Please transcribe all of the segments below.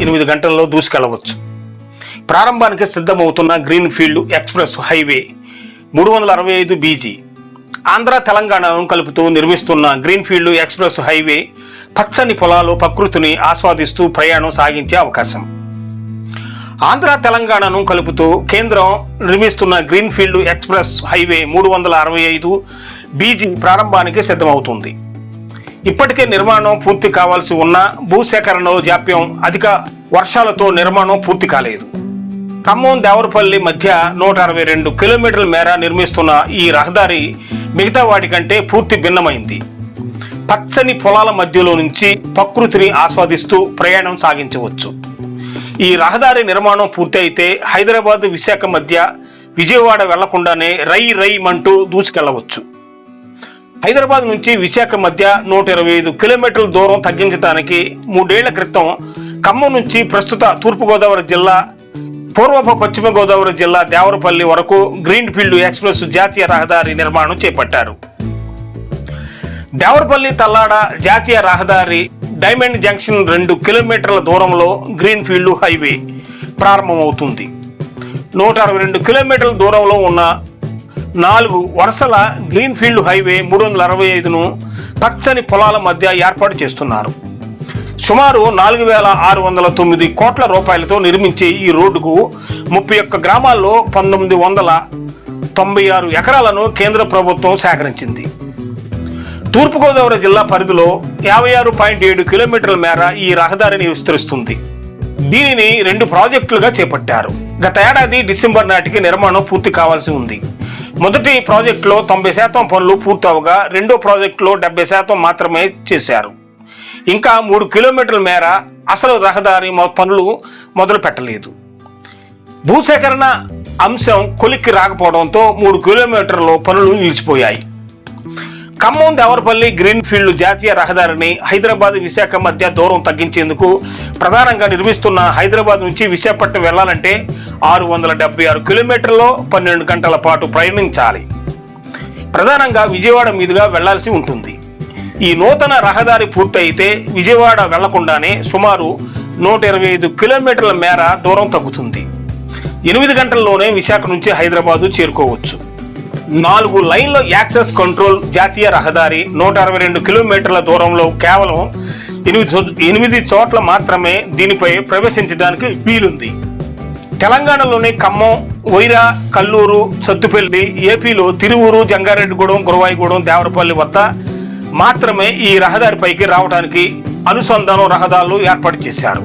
ఎనిమిది గంటల్లో దూసుకెళ్ళవచ్చు. ప్రారంభానికి సిద్ధమవుతున్న గ్రీన్ ఫీల్డ్ ఎక్స్ప్రెస్ హైవే మూడు వందల అరవై ఐదు బీజీ. ఆంధ్ర తెలంగాణను కలుపుతూ నిర్మిస్తున్న గ్రీన్ ఫీల్డ్ ఎక్స్ప్రెస్ హైవే పచ్చని పొలాలు ప్రకృతిని ఆస్వాదిస్తూ ప్రయాణం సాగించే అవకాశం. ఆంధ్ర తెలంగాణను కలుపుతూ కేంద్రం నిర్మిస్తున్న గ్రీన్ ఫీల్డ్ ఎక్స్ప్రెస్ హైవే మూడు వందల అరవై ఐదు బీజీ ప్రారంభానికి సిద్ధమవుతుంది. ఇప్పటికే నిర్మాణం పూర్తి కావాల్సి ఉన్న భూసేకరణలో జాప్యం అధిక వర్షాలతో నిర్మాణం పూర్తి కాలేదు. ఖమ్మం దేవరపల్లి మధ్య నూట అరవై రెండు కిలోమీటర్ల మేర నిర్మిస్తున్న ఈ రహదారి మిగతా వాటి కంటే పూర్తి భిన్నమైంది. పచ్చని పొలాల మధ్యలో నుంచి ప్రకృతిని ఆస్వాదిస్తూ ప్రయాణం సాగించవచ్చు. ఈ రహదారి నిర్మాణం పూర్తి అయితే హైదరాబాద్ విశాఖ మధ్య విజయవాడ వెళ్ళకుండానే రై రై మంటూ దూసుకెళ్ళవచ్చు. హైదరాబాద్ నుంచి విశాఖ మధ్య నూట ఇరవై ఐదు కిలోమీటర్ల దూరం తగ్గించడానికి మూడేళ్ళ క్రితం ఖమ్మం నుంచి ప్రస్తుత తూర్పుగోదావరి జిల్లా పూర్వపు పశ్చిమ గోదావరి జిల్లా దేవరపల్లి వరకు గ్రీన్ ఫీల్డ్ ఎక్స్ప్రెస్ జాతీయ రహదారి నిర్మాణం చేపట్టారు. దేవరపల్లి తల్లాడ జాతీయ రహదారి డైమండ్ జంక్షన్ రెండు కిలోమీటర్ల దూరంలో గ్రీన్ ఫీల్డ్ హైవే ప్రారంభమవుతుంది. నూట అరవై రెండు కిలోమీటర్ల దూరంలో ఉన్న నాలుగు వరుసల గ్రీన్ ఫీల్డ్ హైవే మూడు వందల అరవై ఐదును పచ్చని పొలాల మధ్య ఏర్పాటు చేస్తున్నారు. సుమారు నాలుగు వేల ఆరు వందల తొమ్మిది కోట్ల రూపాయలతో నిర్మించే ఈ రోడ్డుకు ముప్పై ఒక్క గ్రామాల్లో పంతొమ్మిది వందల తొంభై ఆరు ఎకరాలను కేంద్ర ప్రభుత్వం సేకరించింది. తూర్పుగోదావరి జిల్లా పరిధిలో యాభై ఆరు పాయింట్ ఏడు కిలోమీటర్ల మేర ఈ రహదారిని విస్తరిస్తుంది. దీనిని రెండు ప్రాజెక్టులుగా చేపట్టారు. గత ఏడాది డిసెంబర్ నాటికి నిర్మాణం పూర్తి కావాల్సి ఉంది. మొదటి ప్రాజెక్టులో తొంభై శాతం పనులు పూర్తవగా రెండో ప్రాజెక్టులో డెబ్బై శాతం మాత్రమే చేశారు. ఇంకా మూడు కిలోమీటర్ల మేర అసలు రహదారి పనులు మొదలు పెట్టలేదు. భూసేకరణ అంశం కొలిక్కి రాకపోవడంతో మూడు కిలోమీటర్ల పనులు నిలిచిపోయాయి. ఖమ్మం దేవరపల్లి గ్రీన్ఫీల్డ్ జాతీయ రహదారిని హైదరాబాద్ విశాఖ మధ్య దూరం తగ్గించేందుకు ప్రధానంగా నిర్మిస్తున్న హైదరాబాద్ నుంచి విశాఖపట్నం వెళ్ళాలంటే ఆరు వందల డెబ్బై ఆరు కిలోమీటర్లో పన్నెండు గంటల పాటు ప్రయాణించాలి. ప్రధానంగా విజయవాడ మీదుగా వెళ్ళాల్సి ఉంటుంది. ఈ నూతన రహదారి పూర్తయితే విజయవాడ వెళ్ళకుండానే సుమారు నూట ఇరవై ఐదు కిలోమీటర్ల మేర దూరం తగ్గుతుంది. ఎనిమిది గంటల్లోనే విశాఖ నుంచి హైదరాబాదు చేరుకోవచ్చు. నాలుగు లైన్ల యాక్సెస్ కంట్రోల్ జాతీయ రహదారి నూట అరవై రెండు కిలోమీటర్ల దూరంలో కేవలం ఎనిమిది చో- ఎనిమిది చోట్ల మాత్రమే దీనిపై ప్రవేశించడానికి వీలుంది. తెలంగాణలోని ఖమ్మం వైరా కల్లూరు సత్తుపల్లి ఏపీలో తిరువూరు జంగారెడ్డిగూడెం గురవాయిగూడెం దేవరపల్లి వద్ద మాత్రమే ఈ రహదారిపైకి రావడానికి అనుసంధానం రహదారులు ఏర్పాటు చేశారు.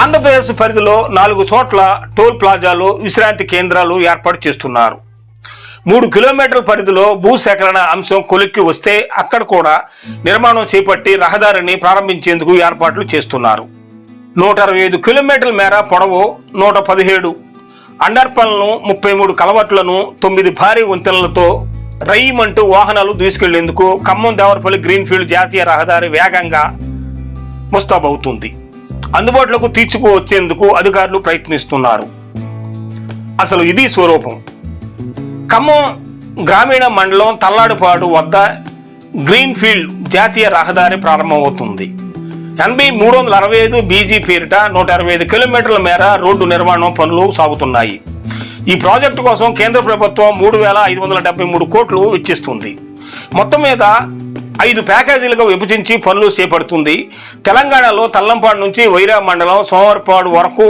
ఆంధ్రప్రదేశ్ పరిధిలో నాలుగు చోట్ల టోల్ ప్లాజాలు విశ్రాంతి కేంద్రాలు ఏర్పాటు చేస్తున్నారు. మూడు కిలోమీటర్ల పరిధిలో భూసేకరణ అంశం కొలిక్కి వస్తే అక్కడ కూడా నిర్మాణం చేపట్టి రహదారిని ప్రారంభించేందుకు ఏర్పాట్లు చేస్తున్నారు. నూట అరవై ఐదు కిలోమీటర్ల మేర పొడవు నూట పదిహేడు అండర్పన్లను ముప్పై మూడు కలవట్లను తొమ్మిది భారీ వంతెనలతో రయ్యమంటూ వాహనాలు దూసుకెళ్ళేందుకు ఖమ్మం దేవరపల్లి గ్రీన్ఫీల్డ్ జాతీయ రహదారి వేగంగా ముస్తాబవుతుంది. అందుబాటులోకి తీర్చుకువచ్చేందుకు అధికారులు ప్రయత్నిస్తున్నారు. అసలు ఇది స్వరూపం. ఖమ్మం గ్రామీణ మండలం తల్లాడుపాడు వద్ద గ్రీన్ ఫీల్డ్ జాతీయ రహదారి ప్రారంభమవుతుంది. ఎనభై మూడు వందల అరవై ఐదు బీజీ పేరిట నూట అరవై ఐదు కిలోమీటర్ల మేర రోడ్డు నిర్మాణం పనులు సాగుతున్నాయి. ఈ ప్రాజెక్టు కోసం కేంద్ర ప్రభుత్వం మూడు వేల ఐదు వందల డెబ్బై మూడు కోట్లు వెచ్చిస్తుంది. మొత్తం మీద ఐదు ప్యాకేజీలుగా విభజించి పనులు చేపడుతుంది. తెలంగాణలో తల్లంపాడు నుంచి వైరా మండలం సోమవారపాడు వరకు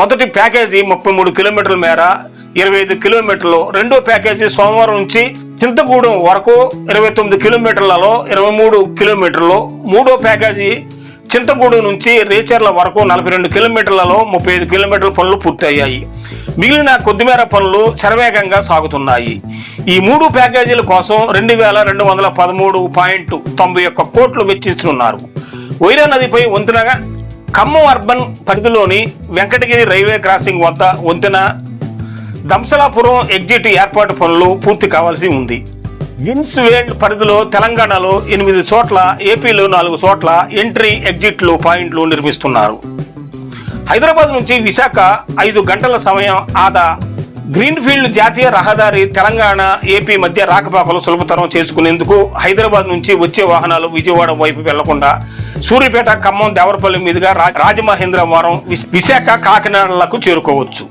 మొదటి ప్యాకేజీ ముప్పై మూడు కిలోమీటర్ల మేర ఇరవై ఐదు కిలోమీటర్లు రెండో ప్యాకేజీ సోమవారం నుంచి చింతగూడెం వరకు ఇరవై తొమ్మిది కిలోమీటర్లలో ఇరవై మూడు కిలోమీటర్లు మూడో ప్యాకేజీ చింతగూడు నుంచి రేచర్ల వరకు నలభై రెండు కిలోమీటర్లలో ముప్పై ఐదు కిలోమీటర్ల పనులు పూర్తయ్యాయి. మిగిలిన కొద్దిమేర పనులు శరవేగంగా సాగుతున్నాయి. ఈ మూడు ప్యాకేజీల కోసం రెండు వేల రెండు వందల పదమూడు పాయింట్ తొంభై ఒక్క కోట్లు వెచ్చించనున్నారు వైరా నదిపై వంతెనగా ఖమ్మం అర్బన్ పరిధిలోని వెంకటగిరి రైల్వే క్రాసింగ్ వద్ద వంతెన దంసలాపురం ఎగ్జిట్ ఏర్పాటు పనులు పూర్తి కావాల్సి ఉంది. విన్స్ వేల్డ్ పరిధిలో తెలంగాణలో ఎనిమిది చోట్ల ఏపీలో నాలుగు చోట్ల ఎంట్రీ ఎగ్జిట్లు పాయింట్లు నిర్మిస్తున్నారు. హైదరాబాద్ నుంచి విశాఖ ఐదు గంటల సమయం ఆదా. గ్రీన్ఫీల్డ్ జాతీయ రహదారి తెలంగాణ ఏపీ మధ్య రాకపాకలు సులభతరం చేసుకునేందుకు హైదరాబాద్ నుంచి వచ్చే వాహనాలు విజయవాడ వైపు వెళ్ళకుండా సూర్యపేట ఖమ్మం దేవరపల్లి మీదుగా రా- రాజమహేంద్రవరం విశాఖ కాకినాడలకు చేరుకోవచ్చు.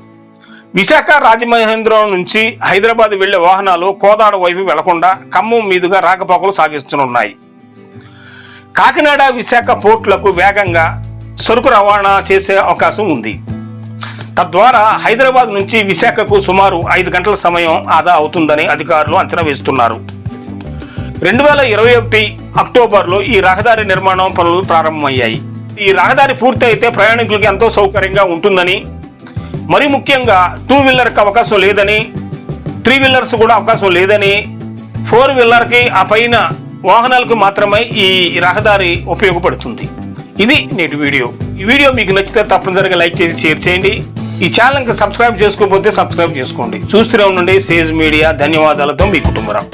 విశాఖ రాజమహేంద్రం నుంచి హైదరాబాద్ వెళ్ళే వాహనాలు కోదాడ వైపు వెళ్ళకుండా ఖమ్మం మీదుగా రాకపోకలు సాగిస్తున్నాయి కాకినాడ విశాఖ పోర్టులకు వేగంగా సరుకు రవాణా చేసే అవకాశం ఉంది. తద్వారా హైదరాబాద్ నుంచి విశాఖకు సుమారు ఐదు గంటల సమయం ఆదా అవుతుందని అధికారులు అంచనా వేస్తున్నారు. రెండు వేల ఇరవై ఒకటి అక్టోబర్లో ఈ రహదారి నిర్మాణం పనులు ప్రారంభమయ్యాయి. ఈ రహదారి పూర్తి అయితే ప్రయాణికులకు ఎంతో సౌకర్యంగా ఉంటుందని మరి ముఖ్యంగా టూ వీలర్కి అవకాశం లేదని త్రీ వీలర్స్ కూడా అవకాశం లేదని ఫోర్ వీలర్కి ఆ పైన వాహనాలకు మాత్రమే ఈ రహదారి ఉపయోగపడుతుంది. ఇది నేటి వీడియో. ఈ వీడియో మీకు నచ్చితే తప్పనిసరిగా లైక్ చేసి షేర్ చేయండి. ఈ ఛానల్కి సబ్స్క్రైబ్ చేసుకోకపోతే సబ్స్క్రైబ్ చేసుకోండి. చూస్తూనే ఉండండి. Sage media. ధన్యవాదాలతో మీ కుటుంబరావు.